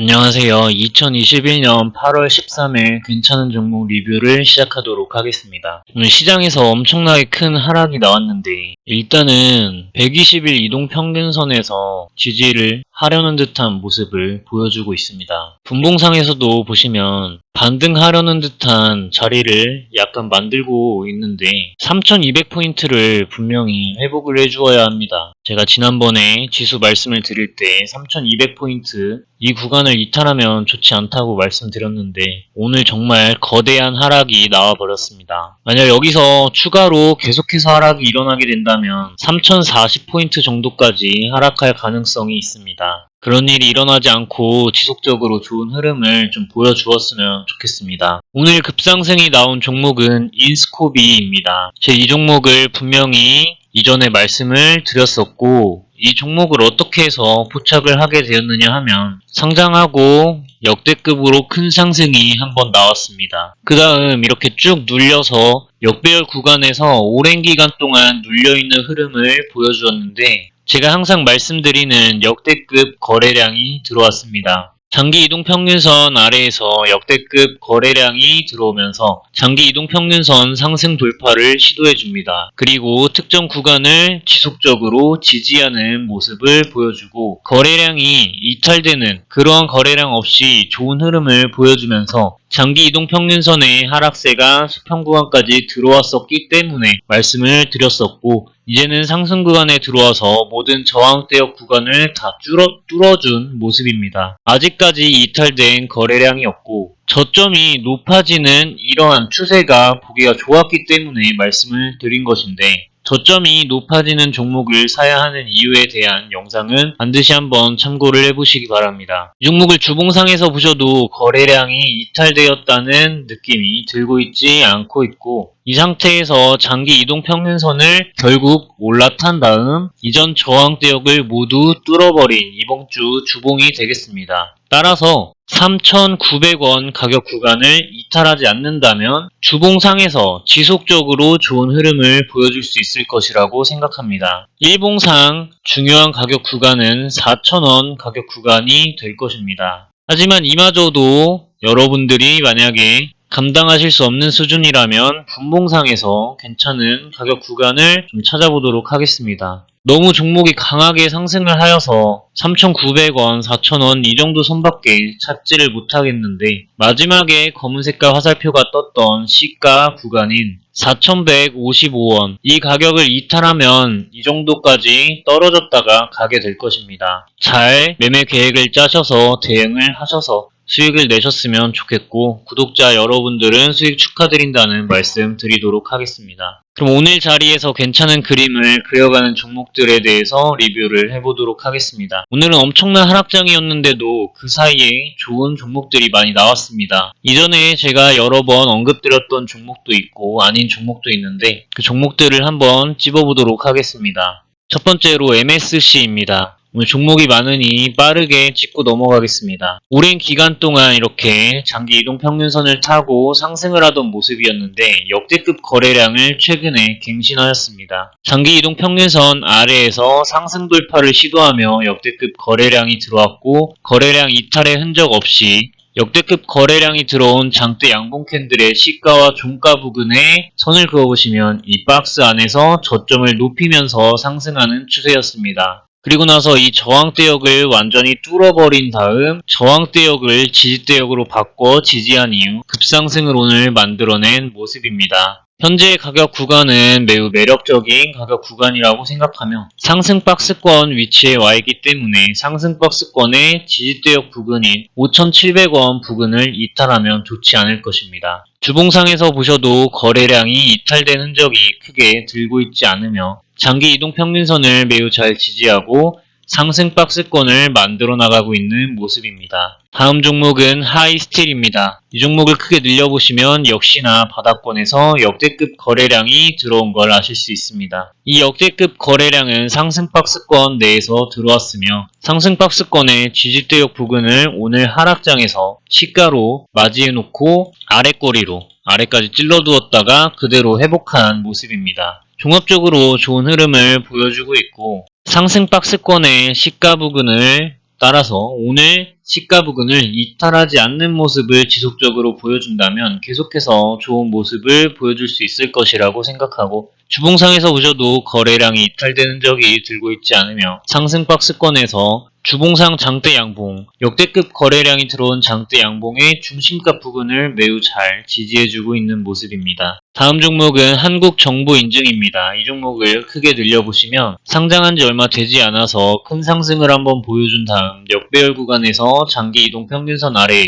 안녕하세요. 2021년 8월 13일 괜찮은 종목 리뷰를 시작하도록 하겠습니다. 오늘 시장에서 엄청나게 큰 하락이 나왔는데 일단은 120일 이동 평균선에서 지지를 하려는 듯한 모습을 보여주고 있습니다. 분봉상에서도 보시면 반등하려는 듯한 자리를 약간 만들고 있는데 3200포인트를 분명히 회복을 해주어야 합니다. 제가 지난번에 지수 말씀을 드릴 때 3200포인트 이 구간을 이탈하면 좋지 않다고 말씀드렸는데 오늘 정말 거대한 하락이 나와버렸습니다. 만약 여기서 추가로 계속해서 하락이 일어나게 된다면 3040포인트 정도까지 하락할 가능성이 있습니다. 그런 일이 일어나지 않고 지속적으로 좋은 흐름을 좀 보여주었으면 좋겠습니다. 오늘 급상승이 나온 종목은 인스코비입니다. 제 이 종목을 분명히 이전에 말씀을 드렸었고 이 종목을 어떻게 해서 포착을 하게 되었느냐 하면 상장하고 역대급으로 큰 상승이 한번 나왔습니다. 그 다음 이렇게 쭉 눌려서 역배열 구간에서 오랜 기간 동안 눌려있는 흐름을 보여주었는데 제가 항상 말씀드리는 역대급 거래량이 들어왔습니다. 장기 이동 평균선 아래에서 역대급 거래량이 들어오면서 장기 이동 평균선 상승 돌파를 시도해 줍니다. 그리고 특정 구간을 지속적으로 지지하는 모습을 보여주고 거래량이 이탈되는 그러한 거래량 없이 좋은 흐름을 보여주면서 장기 이동 평균선의 하락세가 수평 구간까지 들어왔었기 때문에 말씀을 드렸었고 이제는 상승 구간에 들어와서 모든 저항대역 구간을 다 뚫어, 뚫어준 모습입니다. 아직까지 이탈된 거래량이 없고 저점이 높아지는 이러한 추세가 보기가 좋았기 때문에 말씀을 드린 것인데 저점이 높아지는 종목을 사야 하는 이유에 대한 영상은 반드시 한번 참고를 해보시기 바랍니다. 이 종목을 주봉상에서 보셔도 거래량이 이탈되었다는 느낌이 들고 있지 않고 있고 이 상태에서 장기 이동 평균선을 결국 올라탄 다음 이전 저항대역을 모두 뚫어버린 이번 주 주봉이 되겠습니다. 따라서 3,900원 가격 구간을 이탈하지 않는다면 주봉상에서 지속적으로 좋은 흐름을 보여줄 수 있을 것이라고 생각합니다. 일봉상 중요한 가격 구간은 4,000원 가격 구간이 될 것입니다. 하지만 이마저도 여러분들이 만약에 감당하실 수 없는 수준이라면 분봉상에서 괜찮은 가격 구간을 좀 찾아보도록 하겠습니다. 너무 종목이 강하게 상승을 하여서 3,900원, 4,000원 이 정도 선밖에 찾지를 못하겠는데 마지막에 검은 색깔 화살표가 떴던 시가 구간인 4,155원 이 가격을 이탈하면 이 정도까지 떨어졌다가 가게 될 것입니다. 잘 매매 계획을 짜셔서 대응을 하셔서 수익을 내셨으면 좋겠고 구독자 여러분들은 수익 축하드린다는 말씀 드리도록 하겠습니다. 그럼 오늘 자리에서 괜찮은 그림을 그려가는 종목들에 대해서 리뷰를 해보도록 하겠습니다. 오늘은 엄청난 하락장이었는데도 그 사이에 좋은 종목들이 많이 나왔습니다. 이전에 제가 여러 번 언급드렸던 종목도 있고 아닌 종목도 있는데 그 종목들을 한번 찝어보도록 하겠습니다. 첫 번째로 MSC입니다. 종목이 많으니 빠르게 짚고 넘어가겠습니다. 오랜 기간 동안 이렇게 장기 이동 평균선을 타고 상승을 하던 모습이었는데 역대급 거래량을 최근에 갱신하였습니다. 장기 이동 평균선 아래에서 상승 돌파를 시도하며 역대급 거래량이 들어왔고 거래량 이탈의 흔적 없이 역대급 거래량이 들어온 장대 양봉 캔들의 시가와 종가 부근에 선을 그어보시면 이 박스 안에서 저점을 높이면서 상승하는 추세였습니다. 그리고 나서 이 저항대역을 완전히 뚫어버린 다음 저항대역을 지지대역으로 바꿔 지지한 이후 급상승을 오늘 만들어낸 모습입니다. 현재 가격 구간은 매우 매력적인 가격 구간이라고 생각하며 상승 박스권 위치에 와 있기 때문에 상승 박스권의 지지대역 부근인 5,700원 부근을 이탈하면 좋지 않을 것입니다. 주봉상에서 보셔도 거래량이 이탈된 흔적이 크게 들고 있지 않으며 장기 이동 평균선을 매우 잘 지지하고 상승 박스권을 만들어 나가고 있는 모습입니다. 다음 종목은 하이스틸입니다. 이 종목을 크게 늘려보시면 역시나 바닥권에서 역대급 거래량이 들어온 걸 아실 수 있습니다. 이 역대급 거래량은 상승 박스권 내에서 들어왔으며 상승 박스권의 지지대역 부근을 오늘 하락장에서 시가로 맞이해놓고 아래꼬리로 아래까지 찔러두었다가 그대로 회복한 모습입니다. 종합적으로 좋은 흐름을 보여주고 있고 상승 박스권의 시가 부근을 따라서 오늘 시가 부근을 이탈하지 않는 모습을 지속적으로 보여준다면 계속해서 좋은 모습을 보여줄 수 있을 것이라고 생각하고 주봉상에서 보셔도 거래량이 이탈되는 적이 들고 있지 않으며 상승 박스권에서 주봉상 장대 양봉, 역대급 거래량이 들어온 장대 양봉의 중심가 부근을 매우 잘 지지해주고 있는 모습입니다. 다음 종목은 한국 정보 인증입니다. 이 종목을 크게 늘려보시면 상장한 지 얼마 되지 않아서 큰 상승을 한번 보여준 다음 역배열 구간에서 장기 이동 평균선 아래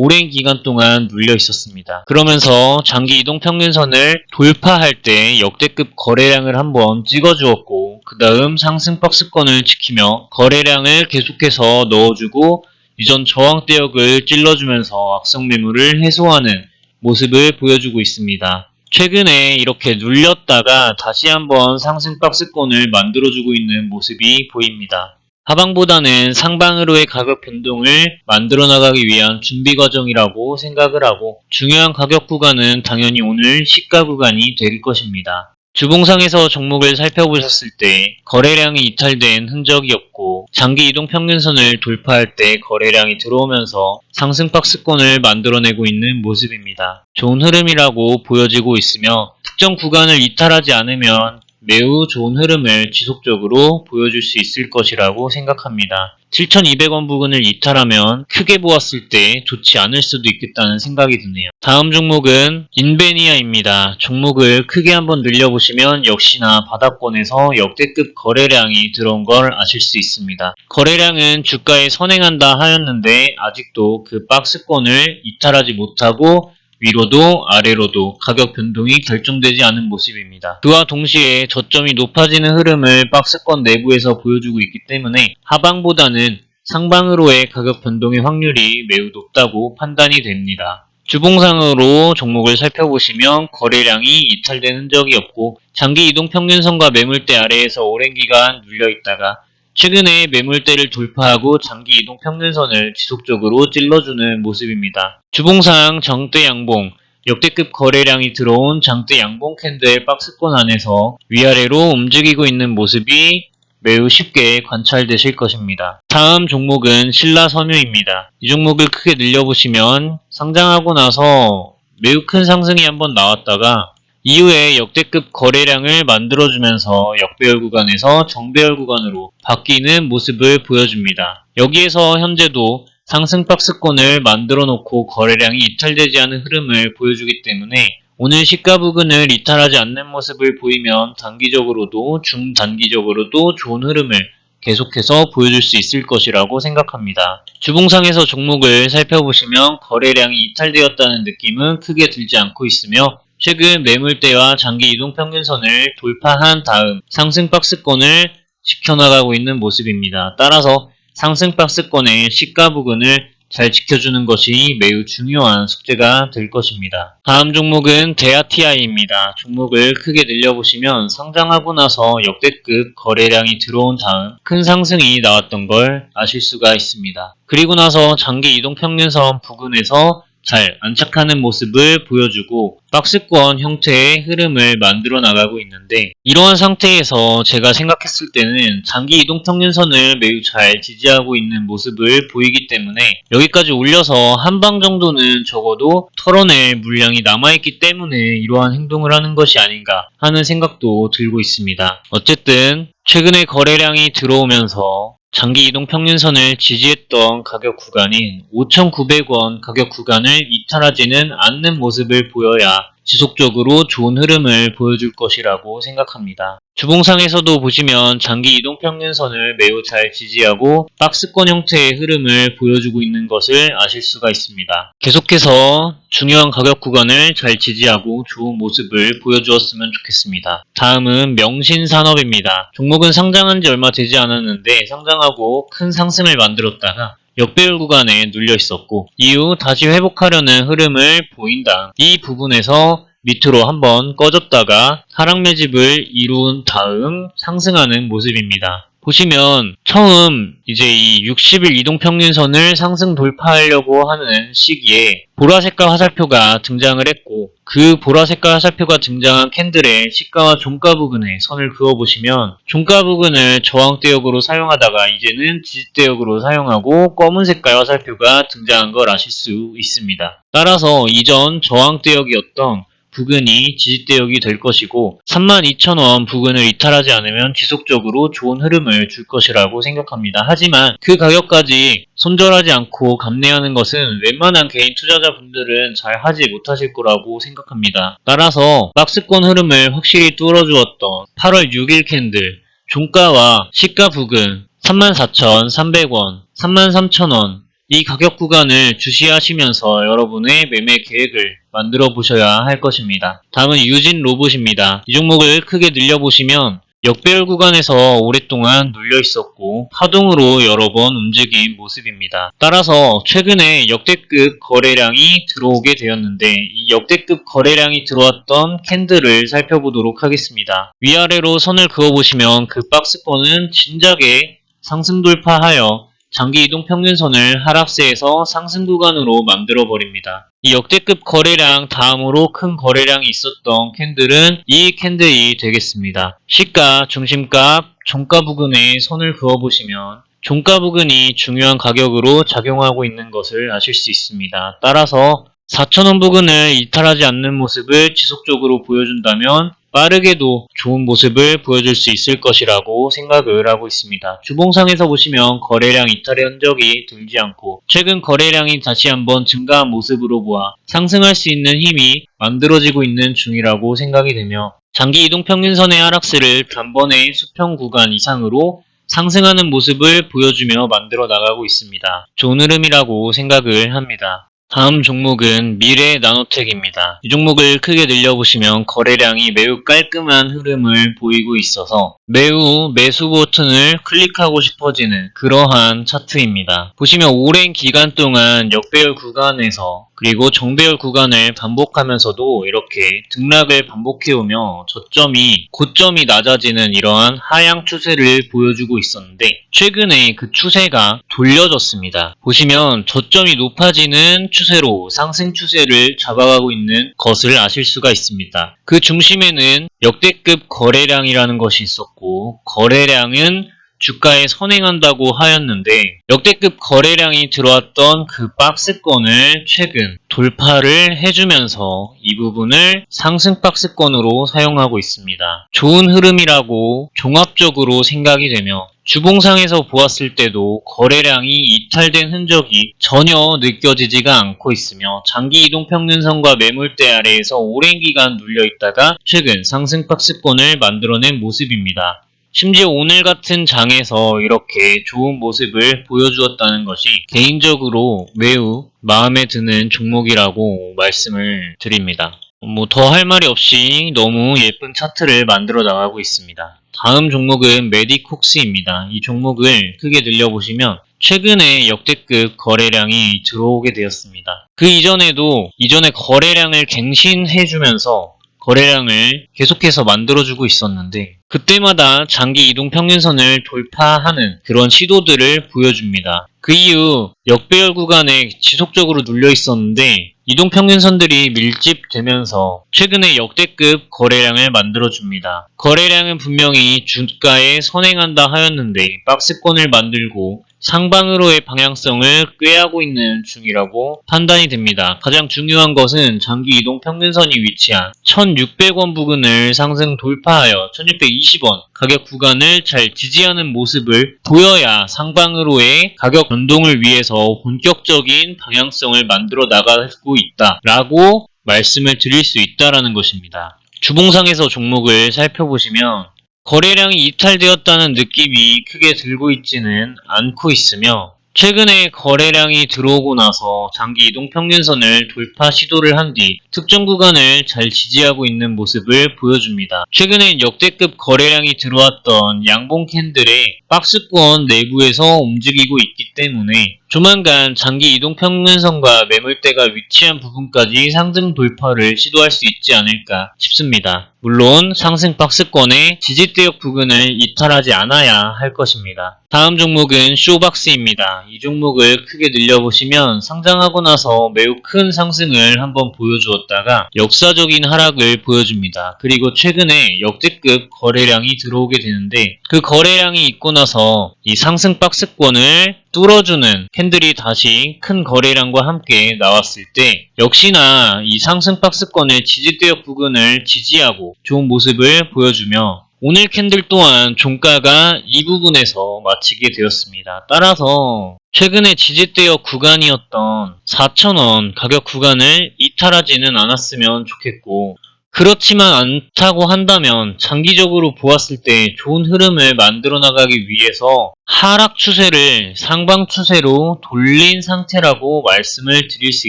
오랜 기간 동안 눌려 있었습니다. 그러면서 장기 이동 평균선을 돌파할 때 역대급 거래량을 한번 찍어주었고 그 다음 상승 박스권을 지키며 거래량을 계속해서 넣어주고 이전 저항대역을 찔러주면서 악성 매물을 해소하는 모습을 보여주고 있습니다. 최근에 이렇게 눌렸다가 다시 한번 상승 박스권을 만들어주고 있는 모습이 보입니다. 하방보다는 상방으로의 가격 변동을 만들어 나가기 위한 준비 과정이라고 생각을 하고 중요한 가격 구간은 당연히 오늘 시가 구간이 될 것입니다. 주봉상에서 종목을 살펴보셨을 때 거래량이 이탈된 흔적이 없고 장기 이동 평균선을 돌파할 때 거래량이 들어오면서 상승 박스권을 만들어내고 있는 모습입니다. 좋은 흐름이라고 보여지고 있으며 특정 구간을 이탈하지 않으면 매우 좋은 흐름을 지속적으로 보여줄 수 있을 것이라고 생각합니다. 7,200원 부근을 이탈하면 크게 보았을 때 좋지 않을 수도 있겠다는 생각이 드네요. 다음 종목은 인베니아입니다. 종목을 크게 한번 늘려보시면 역시나 바닥권에서 역대급 거래량이 들어온 걸 아실 수 있습니다. 거래량은 주가에 선행한다 하였는데 아직도 그 박스권을 이탈하지 못하고 위로도 아래로도 가격 변동이 결정되지 않은 모습입니다. 그와 동시에 저점이 높아지는 흐름을 박스권 내부에서 보여주고 있기 때문에 하방보다는 상방으로의 가격 변동의 확률이 매우 높다고 판단이 됩니다. 주봉상으로 종목을 살펴보시면 거래량이 이탈된 흔적이 없고 장기 이동 평균선과 매물대 아래에서 오랜 기간 눌려 있다가 최근에 매물대를 돌파하고 장기 이동 평균선을 지속적으로 찔러주는 모습입니다. 주봉상 정대 양봉, 역대급 거래량이 들어온 장대 양봉 캔들 박스권 안에서 위아래로 움직이고 있는 모습이 매우 쉽게 관찰되실 것입니다. 다음 종목은 신라섬유입니다. 이 종목을 크게 늘려보시면 상장하고 나서 매우 큰 상승이 한번 나왔다가 이후에 역대급 거래량을 만들어주면서 역배열 구간에서 정배열 구간으로 바뀌는 모습을 보여줍니다. 여기에서 현재도 상승 박스권을 만들어 놓고 거래량이 이탈되지 않은 흐름을 보여주기 때문에 오늘 시가 부근을 이탈하지 않는 모습을 보이면 단기적으로도 중단기적으로도 좋은 흐름을 계속해서 보여줄 수 있을 것이라고 생각합니다. 주봉상에서 종목을 살펴보시면 거래량이 이탈되었다는 느낌은 크게 들지 않고 있으며 최근 매물대와 장기 이동 평균선을 돌파한 다음 상승 박스권을 지켜나가고 있는 모습입니다. 따라서 상승 박스권의 시가 부근을 잘 지켜주는 것이 매우 중요한 숙제가 될 것입니다. 다음 종목은 데아티아이입니다. 종목을 크게 늘려보시면 상장하고 나서 역대급 거래량이 들어온 다음 큰 상승이 나왔던 걸 아실 수가 있습니다. 그리고 나서 장기 이동 평균선 부근에서 잘 안착하는 모습을 보여주고 박스권 형태의 흐름을 만들어 나가고 있는데 이러한 상태에서 제가 생각했을 때는 장기 이동 평균선을 매우 잘 지지하고 있는 모습을 보이기 때문에 여기까지 올려서 한 방 정도는 적어도 털어낼 물량이 남아있기 때문에 이러한 행동을 하는 것이 아닌가 하는 생각도 들고 있습니다. 어쨌든 최근에 거래량이 들어오면서 장기 이동 평균선을 지지했던 가격 구간인 5,900원 가격 구간을 이탈하지는 않는 모습을 보여야 지속적으로 좋은 흐름을 보여줄 것이라고 생각합니다. 주봉상에서도 보시면 장기 이동 평균선을 매우 잘 지지하고 박스권 형태의 흐름을 보여주고 있는 것을 아실 수가 있습니다. 계속해서 중요한 가격 구간을 잘 지지하고 좋은 모습을 보여주었으면 좋겠습니다. 다음은 명신산업입니다. 종목은 상장한 지 얼마 되지 않았는데 상장하고 큰 상승을 만들었다가 역배열 구간에 눌려 있었고 이후 다시 회복하려는 흐름을 보인 다음 이 부분에서 밑으로 한번 꺼졌다가 하락 매집을 이룬 다음 상승하는 모습입니다. 보시면 처음 이제 이 60일 이동평균선을 상승 돌파하려고 하는 시기에 보라색깔 화살표가 등장을 했고 그 보라색깔 화살표가 등장한 캔들의 시가와 종가 부근에 선을 그어보시면 종가 부근을 저항대역으로 사용하다가 이제는 지지대역으로 사용하고 검은 색깔 화살표가 등장한 걸 아실 수 있습니다. 따라서 이전 저항대역이었던 부근이 지지대역이 될 것이고 32,000원 부근을 이탈하지 않으면 지속적으로 좋은 흐름을 줄 것이라고 생각합니다. 하지만 그 가격까지 손절하지 않고 감내하는 것은 웬만한 개인 투자자분들은 잘 하지 못하실 거라고 생각합니다. 따라서 박스권 흐름을 확실히 뚫어주었던 8월 6일 캔들 종가와 시가 부근 34,300원, 33,000원 이 가격 구간을 주시하시면서 여러분의 매매 계획을 만들어 보셔야 할 것입니다. 다음은 유진 로봇입니다. 이 종목을 크게 늘려보시면 역배열 구간에서 오랫동안 눌려 있었고 파동으로 여러 번 움직인 모습입니다. 따라서 최근에 역대급 거래량이 들어오게 되었는데 이 역대급 거래량이 들어왔던 캔들을 살펴보도록 하겠습니다. 위아래로 선을 그어보시면 그 박스권은 진작에 상승 돌파하여 장기 이동 평균선을 하락세에서 상승 구간으로 만들어 버립니다. 이 역대급 거래량 다음으로 큰 거래량이 있었던 캔들은 이 캔들이 되겠습니다. 시가, 중심값, 종가 부근에 선을 그어 보시면 종가 부근이 중요한 가격으로 작용하고 있는 것을 아실 수 있습니다. 따라서 4,000원 부근을 이탈하지 않는 모습을 지속적으로 보여준다면 빠르게도 좋은 모습을 보여줄 수 있을 것이라고 생각을 하고 있습니다. 주봉상에서 보시면 거래량 이탈의 흔적이 들지 않고 최근 거래량이 다시 한번 증가한 모습으로 보아 상승할 수 있는 힘이 만들어지고 있는 중이라고 생각이 되며 장기 이동 평균선의 하락세를 단번에 수평 구간 이상으로 상승하는 모습을 보여주며 만들어 나가고 있습니다. 좋은 흐름이라고 생각을 합니다. 다음 종목은 미래 나노텍입니다. 이 종목을 크게 늘려보시면 거래량이 매우 깔끔한 흐름을 보이고 있어서 매우 매수 버튼을 클릭하고 싶어지는 그러한 차트입니다. 보시면 오랜 기간 동안 역배열 구간에서 그리고 정배열 구간을 반복하면서도 이렇게 등락을 반복해오며 저점이 고점이 낮아지는 이러한 하향 추세를 보여주고 있었는데 최근에 그 추세가 돌려졌습니다. 보시면 저점이 높아지는 추세로 상승 추세를 잡아가고 있는 것을 아실 수가 있습니다. 그 중심에는 역대급 거래량이라는 것이 있었고 거래량은 주가에 선행한다고 하였는데 역대급 거래량이 들어왔던 그 박스권을 최근 돌파를 해주면서 이 부분을 상승 박스권으로 사용하고 있습니다. 좋은 흐름이라고 종합적으로 생각이 되며 주봉상에서 보았을 때도 거래량이 이탈된 흔적이 전혀 느껴지지가 않고 있으며 장기 이동 평균선과 매물대 아래에서 오랜 기간 눌려 있다가 최근 상승 박스권을 만들어낸 모습입니다. 심지어 오늘 같은 장에서 이렇게 좋은 모습을 보여주었다는 것이 개인적으로 매우 마음에 드는 종목이라고 말씀을 드립니다. 뭐 더 할 말이 없이 너무 예쁜 차트를 만들어 나가고 있습니다. 다음 종목은 메디콕스입니다. 이 종목을 크게 늘려보시면 최근에 역대급 거래량이 들어오게 되었습니다. 그 이전에도 이전에 거래량을 갱신해주면서 거래량을 계속해서 만들어주고 있었는데 그때마다 장기 이동 평균선을 돌파하는 그런 시도들을 보여줍니다. 그 이후 역배열 구간에 지속적으로 눌려 있었는데 이동 평균선들이 밀집되면서 최근에 역대급 거래량을 만들어줍니다. 거래량은 분명히 주가에 선행한다 하였는데 박스권을 만들고 상방으로의 방향성을 꾀하고 있는 중이라고 판단이 됩니다. 가장 중요한 것은 장기 이동 평균선이 위치한 1600원 부근을 상승 돌파하여 1620원 가격 구간을 잘 지지하는 모습을 보여야 상방으로의 가격 변동을 위해서 본격적인 방향성을 만들어 나가고 있다 라고 말씀을 드릴 수 있다라는 것입니다. 주봉상에서 종목을 살펴보시면 거래량이 이탈되었다는 느낌이 크게 들고 있지는 않고 있으며 최근에 거래량이 들어오고 나서 장기 이동 평균선을 돌파 시도를 한 뒤 특정 구간을 잘 지지하고 있는 모습을 보여줍니다. 최근엔 역대급 거래량이 들어왔던 양봉 캔들의 박스권 내부에서 움직이고 있기 때문에 조만간 장기 이동 평균선과 매물대가 위치한 부분까지 상승 돌파를 시도할 수 있지 않을까 싶습니다. 물론 상승 박스권의 지지대역 부근을 이탈하지 않아야 할 것입니다. 다음 종목은 쇼박스입니다. 이 종목을 크게 늘려보시면 상장하고 나서 매우 큰 상승을 한번 보여주었다 가 역사적인 하락을 보여줍니다. 그리고 최근에 역대급 거래량이 들어오게 되는데 그 거래량이 있고 나서 이 상승 박스권을 뚫어주는 캔들이 다시 큰 거래량과 함께 나왔을 때 역시나 이 상승 박스권의 지지대역 부근을 지지하고 좋은 모습을 보여주며 오늘 캔들 또한 종가가 이 부분에서 마치게 되었습니다. 따라서 최근에 지지대역 구간이었던 4,000원 가격 구간을 이탈하지는 않았으면 좋겠고 그렇지만 않다고 한다면 장기적으로 보았을 때 좋은 흐름을 만들어 나가기 위해서 하락 추세를 상방 추세로 돌린 상태라고 말씀을 드릴 수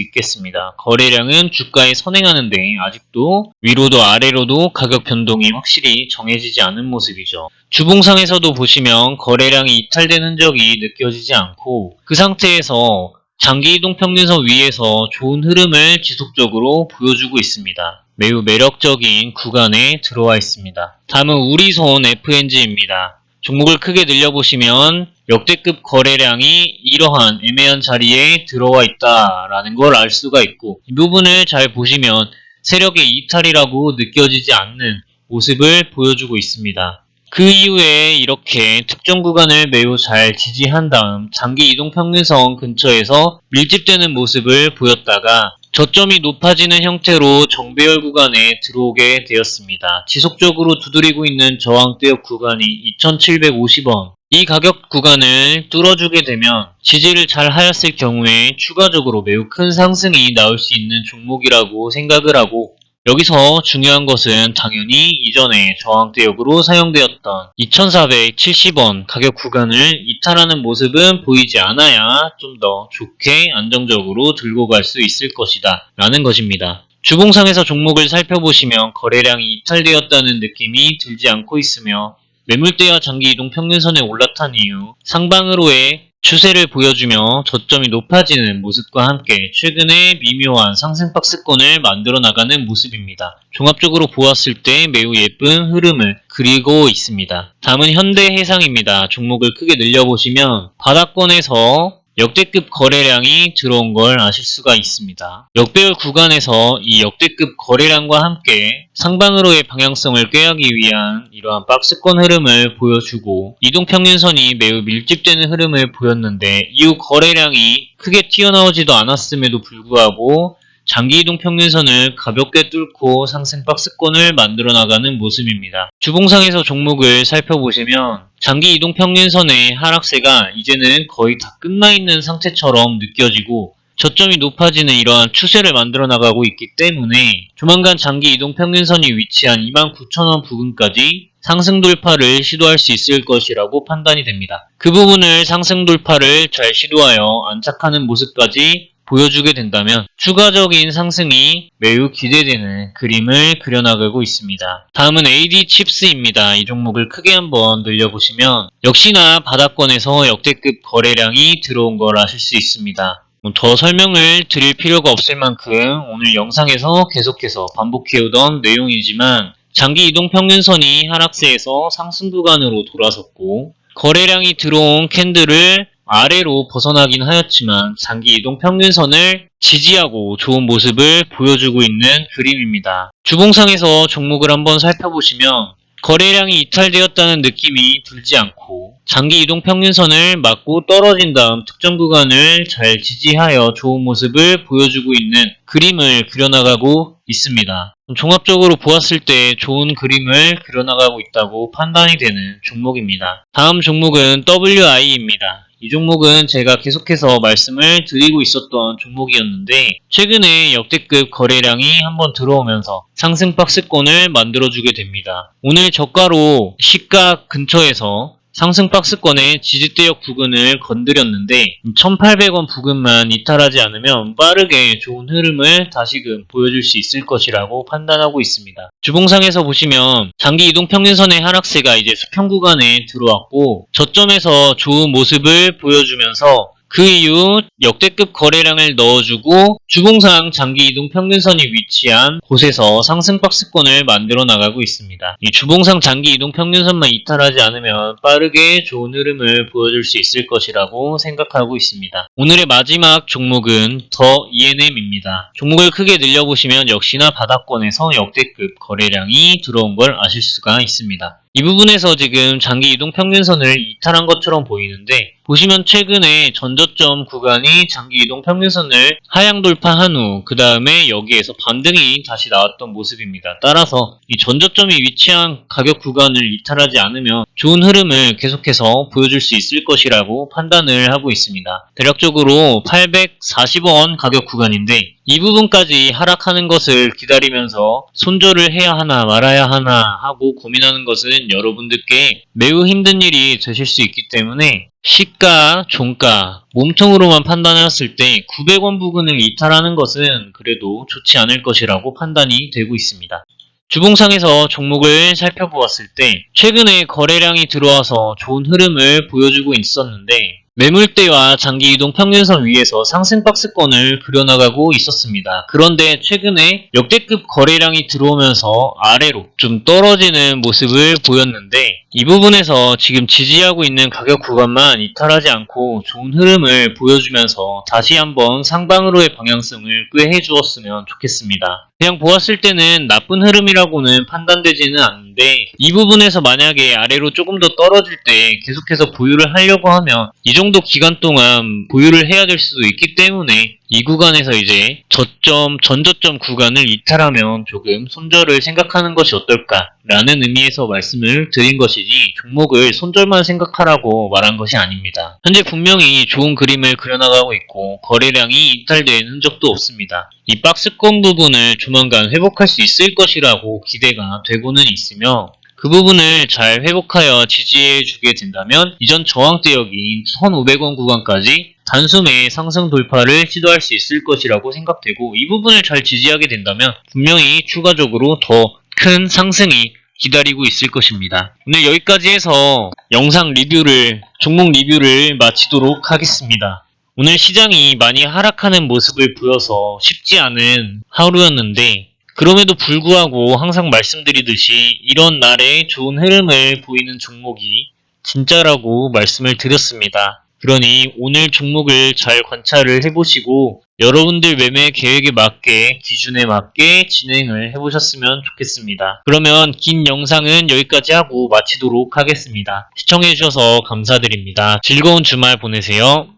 있겠습니다. 거래량은 주가에 선행하는데 아직도 위로도 아래로도 가격 변동이 확실히 정해지지 않은 모습이죠. 주봉상에서도 보시면 거래량이 이탈된 흔적이 느껴지지 않고 그 상태에서 장기 이동 평균선 위에서 좋은 흐름을 지속적으로 보여주고 있습니다. 매우 매력적인 구간에 들어와 있습니다. 다음은 우리손 FNG입니다. 종목을 크게 늘려보시면 역대급 거래량이 이러한 애매한 자리에 들어와 있다라는 걸 알 수가 있고 이 부분을 잘 보시면 세력의 이탈이라고 느껴지지 않는 모습을 보여주고 있습니다. 그 이후에 이렇게 특정 구간을 매우 잘 지지한 다음 장기 이동 평균선 근처에서 밀집되는 모습을 보였다가 저점이 높아지는 형태로 정배열 구간에 들어오게 되었습니다. 지속적으로 두드리고 있는 저항대역 구간이 2750원. 이 가격 구간을 뚫어주게 되면 지지를 잘 하였을 경우에 추가적으로 매우 큰 상승이 나올 수 있는 종목이라고 생각을 하고 여기서 중요한 것은 당연히 이전에 저항대역으로 사용되었던 2470원 가격 구간을 이탈하는 모습은 보이지 않아야 좀 더 좋게 안정적으로 들고 갈 수 있을 것이다 라는 것입니다. 주봉상에서 종목을 살펴보시면 거래량이 이탈되었다는 느낌이 들지 않고 있으며 매물대와 장기 이동 평균선에 올라탄 이후 상방으로의 추세를 보여주며 저점이 높아지는 모습과 함께 최근에 미묘한 상승 박스권을 만들어 나가는 모습입니다. 종합적으로 보았을 때 매우 예쁜 흐름을 그리고 있습니다. 다음은 현대해상입니다. 종목을 크게 늘려보시면 바닥권에서 역대급 거래량이 들어온 걸 아실 수가 있습니다. 역배열 구간에서 이 역대급 거래량과 함께 상방으로의 방향성을 꾀하기 위한 이러한 박스권 흐름을 보여주고 이동평균선이 매우 밀집되는 흐름을 보였는데 이후 거래량이 크게 튀어나오지도 않았음에도 불구하고 장기 이동 평균선을 가볍게 뚫고 상승 박스권을 만들어 나가는 모습입니다. 주봉상에서 종목을 살펴보시면 장기 이동 평균선의 하락세가 이제는 거의 다 끝나 있는 상태처럼 느껴지고 저점이 높아지는 이러한 추세를 만들어 나가고 있기 때문에 조만간 장기 이동 평균선이 위치한 29,000원 부근까지 상승 돌파를 시도할 수 있을 것이라고 판단이 됩니다. 그 부분을 상승 돌파를 잘 시도하여 안착하는 모습까지 보여주게 된다면 추가적인 상승이 매우 기대되는 그림을 그려나가고 있습니다. 다음은 AD 칩스입니다. 이 종목을 크게 한번 늘려보시면 역시나 바닥권에서 역대급 거래량이 들어온 걸 아실 수 있습니다. 뭐더 설명을 드릴 필요가 없을 만큼 오늘 영상에서 계속해서 반복해오던 내용이지만 장기 이동 평균선이 하락세에서 상승 구간으로 돌아섰고 거래량이 들어온 캔들을 아래로 벗어나긴 하였지만 장기 이동 평균선을 지지하고 좋은 모습을 보여주고 있는 그림입니다. 주봉상에서 종목을 한번 살펴보시면 거래량이 이탈되었다는 느낌이 들지 않고 장기 이동 평균선을 맞고 떨어진 다음 특정 구간을 잘 지지하여 좋은 모습을 보여주고 있는 그림을 그려나가고 있습니다. 종합적으로 보았을 때 좋은 그림을 그려나가고 있다고 판단이 되는 종목입니다. 다음 종목은 WI입니다. 이 종목은 제가 계속해서 말씀을 드리고 있었던 종목이었는데 최근에 역대급 거래량이 한번 들어오면서 상승 박스권을 만들어주게 됩니다. 오늘 저가로 시가 근처에서 상승 박스권의 지지대역 부근을 건드렸는데 1800원 부근만 이탈하지 않으면 빠르게 좋은 흐름을 다시금 보여줄 수 있을 것이라고 판단하고 있습니다. 주봉상에서 보시면 장기 이동 평균선의 하락세가 이제 수평 구간에 들어왔고 저점에서 좋은 모습을 보여주면서 그 이후 역대급 거래량을 넣어주고 주봉상 장기 이동 평균선이 위치한 곳에서 상승 박스권을 만들어 나가고 있습니다. 이 주봉상 장기 이동 평균선만 이탈하지 않으면 빠르게 좋은 흐름을 보여줄 수 있을 것이라고 생각하고 있습니다. 오늘의 마지막 종목은 더 ENM입니다. 종목을 크게 늘려보시면 역시나 바닥권에서 역대급 거래량이 들어온 걸 아실 수가 있습니다. 이 부분에서 지금 장기 이동 평균선을 이탈한 것처럼 보이는데 보시면 최근에 전저점 구간이 장기 이동 평균선을 하향 돌파한 후 그 다음에 여기에서 반등이 다시 나왔던 모습입니다. 따라서 이 전저점이 위치한 가격 구간을 이탈하지 않으면 좋은 흐름을 계속해서 보여줄 수 있을 것이라고 판단을 하고 있습니다. 대략적으로 840원 가격 구간인데 이 부분까지 하락하는 것을 기다리면서 손절을 해야 하나 말아야 하나 하고 고민하는 것은 여러분들께 매우 힘든 일이 되실 수 있기 때문에 시가, 종가, 몸통으로만 판단했을 때 900원 부근을 이탈하는 것은 그래도 좋지 않을 것이라고 판단이 되고 있습니다. 주봉상에서 종목을 살펴보았을 때 최근에 거래량이 들어와서 좋은 흐름을 보여주고 있었는데 매물대와 장기 이동 평균선 위에서 상승 박스권을 그려나가고 있었습니다. 그런데 최근에 역대급 거래량이 들어오면서 아래로 좀 떨어지는 모습을 보였는데 이 부분에서 지금 지지하고 있는 가격 구간만 이탈하지 않고 좋은 흐름을 보여주면서 다시 한번 상방으로의 방향성을 꾀해 주었으면 좋겠습니다. 그냥 보았을 때는 나쁜 흐름이라고는 판단되지는 않는데 이 부분에서 만약에 아래로 조금 더 떨어질 때 계속해서 보유를 하려고 하면 이 정도 기간 동안 보유를 해야 될 수도 있기 때문에 이 구간에서 이제 저점, 전저점 구간을 이탈하면 조금 손절을 생각하는 것이 어떨까라는 의미에서 말씀을 드린 것이지 종목을 손절만 생각하라고 말한 것이 아닙니다. 현재 분명히 좋은 그림을 그려나가고 있고 거래량이 이탈된 흔적도 없습니다. 이 박스권 부분을 조만간 회복할 수 있을 것이라고 기대가 되고는 있으며 그 부분을 잘 회복하여 지지해 주게 된다면 이전 저항대역인 1,500원 구간까지 단숨에 상승 돌파를 시도할 수 있을 것이라고 생각되고 이 부분을 잘 지지하게 된다면 분명히 추가적으로 더 큰 상승이 기다리고 있을 것입니다. 오늘 여기까지 해서 영상 리뷰를 종목 리뷰를 마치도록 하겠습니다. 오늘 시장이 많이 하락하는 모습을 보여서 쉽지 않은 하루였는데 그럼에도 불구하고 항상 말씀드리듯이 이런 날에 좋은 흐름을 보이는 종목이 진짜라고 말씀을 드렸습니다. 그러니 오늘 종목을 잘 관찰을 해보시고 여러분들 매매 계획에 맞게 기준에 맞게 진행을 해보셨으면 좋겠습니다. 그러면 긴 영상은 여기까지 하고 마치도록 하겠습니다. 시청해주셔서 감사드립니다. 즐거운 주말 보내세요.